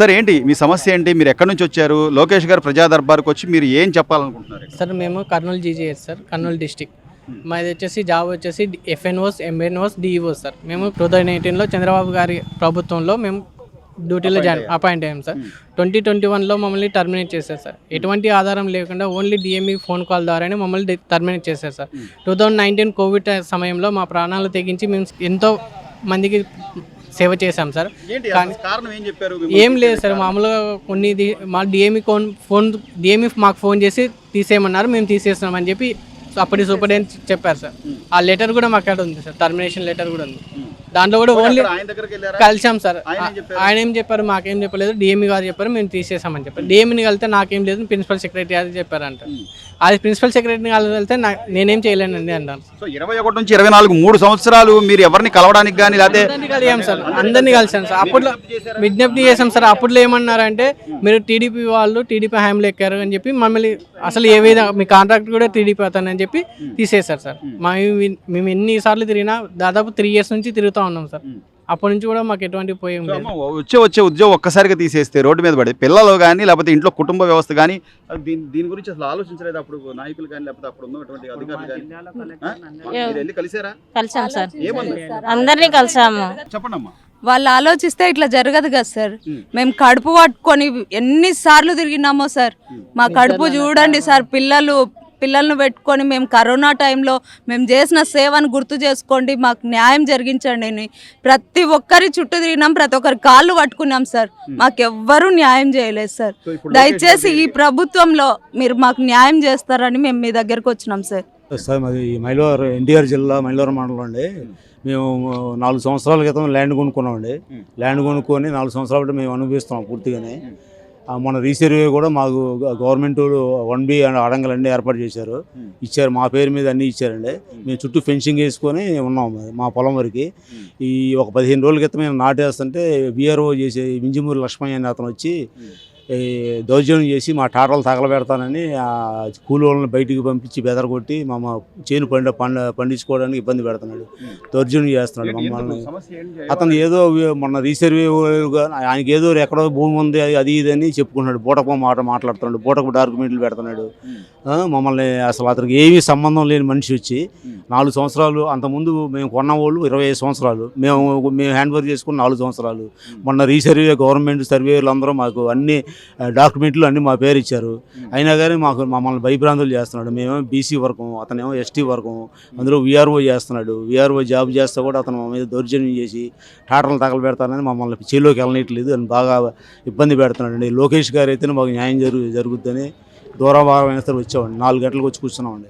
Sir ఏంటి మీ సమస్య ఏంటి? మీరు ఎక్కడి నుంచి వచ్చారు? లోకేష్ గారు ప్రజా దర్బార్కి వచ్చి మీరు ఏం చెప్పాలనుకుంటున్నారు సార్ మేము Kurnool GGS sir Kurnool district. మాది వచ్చేసి జాబ్ వచ్చేసి ఎఫ్ఎన్ఓస్ ఎంఎన్ఓస్ డిఈఓస్ సార్. మేము టూ థౌజండ్ ఎయిటీన్లో చంద్రబాబు గారి ప్రభుత్వంలో మేము డ్యూటీలో జాయిన్ అపాయింట్ అయ్యాం సార్. ట్వంటీ ట్వంటీ వన్లో మమ్మల్ని టర్మినేట్ చేశారు సార్. ఎటువంటి ఆధారం లేకుండా ఓన్లీ డిఎంఈ ఫోన్ కాల్ ద్వారానే మమ్మల్ని టర్మినేట్ చేశారు sir. Two thousand nineteen covid సమయంలో మా ప్రాణాలు తెగించి మేము ఎంతో మందికి సేవ చేశాం సార్. కారణం ఏం చెప్పారు? ఏం లేదు సార్ మామూలుగా కొన్ని మా డిఎంఈ ఫోన్ ఫోన్ డిఎంఈ మాకు ఫోన్ చేసి తీసేయమన్నారు మేము తీసేస్తున్నామని చెప్పి అప్పటి సూపరింటెండెంట్ చెప్పారు సార్. ఆ లెటర్ కూడా మాకు అక్కడ ఉంది సార్ టర్మినేషన్ లెటర్ కూడా ఉంది. దాంట్లో కూడా ఓన్లీ కలిసాం సార్. ఆయన ఏం చెప్పారు? మాకేం చెప్పలేదు. డిఎంఈ గారు చెప్పారు మేము తీసేసామని చెప్పారు. డిఎంఈని కలితే నాకేం లేదు ప్రిన్సిపల్ సెక్రటరీ అది చెప్పారంట. అది ప్రిన్సిపల్ సెక్రటరీని నా- నేనేం చేయలేనండి అన్నారు సో ఇరవై ఒకటి నుంచి ఇరవై నాలుగు మూడు సంవత్సరాలు మీరు ఎవరిని కలవడానికి కానీ లేకపోతే అందరినీ కలిగాం సార్. అందరినీ కలిసాం సార్. అప్పుడు విజ్ఞప్తి చేసాం సార్. అప్పుడు ఏమన్నారంటే మీరు టీడీపీ వాళ్ళు టీడీపీ హ్యామ్లు ఎక్కారు అని చెప్పి మమ్మల్ని అసలు ఏ విధంగా మీ కాంట్రాక్ట్ కూడా టీడీపీ అవుతానని చెప్పి తీసేశారు సార్. మా మేము ఎన్నిసార్లు తిరిగినా దాదాపు త్రీ ఇయర్స్ నుంచి తిరుగుతూ ఉన్నాం సార్. అప్పటి నుంచి కూడా మాకు ఎటువంటి పోయి వచ్చే వచ్చే ఉద్యోగం ఒక్కసారిగా తీసేస్తే రోడ్డు మీద పడి పిల్లలు కానీ లేకపోతే ఇంట్లో కుటుంబ వ్యవస్థ కానీ దీని దీని గురించి అసలు ఆలోచించలేదు అప్పుడు నాయకులు కానీ లేకపోతే అప్పుడు ఉన్నటువంటి అధికారులు కానీ ఆ? మీరు వెళ్ళి కలిసారా? కలిసాం సార్. అందరినీ కలిసాము. చెప్పండి అమ్మా వాళ్ళు ఆలోచిస్తే ఇట్లా జరగదు కదా సార్. మేము. కడుపు పట్టుకొని ఎన్నిసార్లు తిరిగినామో సార్. మా కడుపు చూడండి సార్ పిల్లలు పిల్లలను పెట్టుకొని మేము కరోనా టైంలో మేము చేసిన సేవను గుర్తు చేసుకోండి మాకు న్యాయం జరిగించండి అని ప్రతి ఒక్కరి చుట్టూ తిరిగినాం ప్రతి ఒక్కరి కాళ్ళు పట్టుకున్నాం సార్. మాకు ఎవ్వరూ న్యాయం చేయలేదు సార్. దయచేసి ఈ ప్రభుత్వంలో మీరు మాకు న్యాయం చేస్తారని మేము మీ దగ్గరకు వచ్చినాం సార్. సార్ మాది మైలవరం ఎన్టీఆర్ జిల్లా మైలవరం మండలం అండి. మేము నాలుగు సంవత్సరాల క్రితం ల్యాండ్ కొనుక్కున్నామండి. ల్యాండ్ కొనుక్కొని నాలుగు సంవత్సరాల బట్టి మేము అనుభవిస్తున్నాం పూర్తిగానే. మన రీసర్వే కూడా మాకు గవర్నమెంట్ వన్ బి అండ్ అడంగలన్నీ ఏర్పాటు చేశారు. ఇచ్చారు మా పేరు మీద అన్నీ ఇచ్చారండి. మేము. చుట్టూ ఫెన్సింగ్ వేసుకొని ఉన్నాం మా పొలం వరకు. ఈ ఒక పదిహేను రోజుల క్రితం మేము నాటేస్తుంటే బీఆర్ఓ చేసే వింజమూరి లక్ష్మయ్య అనే అతను వచ్చి దౌర్జన్యం చేసి మా టాటలు తగలబెడతానని ఆ కూలి వాళ్ళని బయటికి పంపించి బెదరగొట్టి మా చేను పండ పండ పండించుకోవడానికి ఇబ్బంది పెడుతున్నాడు. దౌర్జన్యం చేస్తున్నాడు మమ్మల్ని? అతను ఏదో మొన్న రీసర్వే ఆయనకి ఏదో ఎక్కడో భూమి ఉంది అది ఇది అని చెప్పుకున్నాడు బూటకపు మాట మాట్లాడుతున్నాడు బూటకపు డాక్యుమెంట్లు పెడుతున్నాడు. మమ్మల్ని అసలు అతనికి ఏమీ సంబంధం లేని మనిషి వచ్చి నాలుగు సంవత్సరాలు అంతకుముందు మేము కొన్న వాళ్ళు ఇరవై ఐదు సంవత్సరాలు. మేము మేము హ్యాండ్ ఓవర్ చేసుకుని నాలుగు సంవత్సరాలు. మొన్న రీసర్వే గవర్నమెంట్ సర్వేలు అందరూ మాకు అన్ని డాక్యుమెంట్లు అన్ని మా పేరు ఇచ్చారు. అయినా కానీ మాకు మమ్మల్ని భయభ్రాంతులు చేస్తున్నాడు. మేమేమో బీసీ వర్గం అతనేమో ఎస్టీ వర్గం అందులో విఆర్ఓ చేస్తున్నాడు. విఆర్ఓ జాబ్ చేస్తే కూడా అతను మా మీద దౌర్జన్యం చేసి టాటర్లు తగలబెడతానని మమ్మల్ని చేలోకి వెళ్ళనట్లేదు అని బాగా ఇబ్బంది పెడుతున్నాడు లోకేష్ గారు అయితే మాకు న్యాయం జరుగు జరుగుద్దని దూరభారం అయినా సరే వచ్చామండి. నాలుగు గంటలకు వచ్చి కూర్చున్నామండి.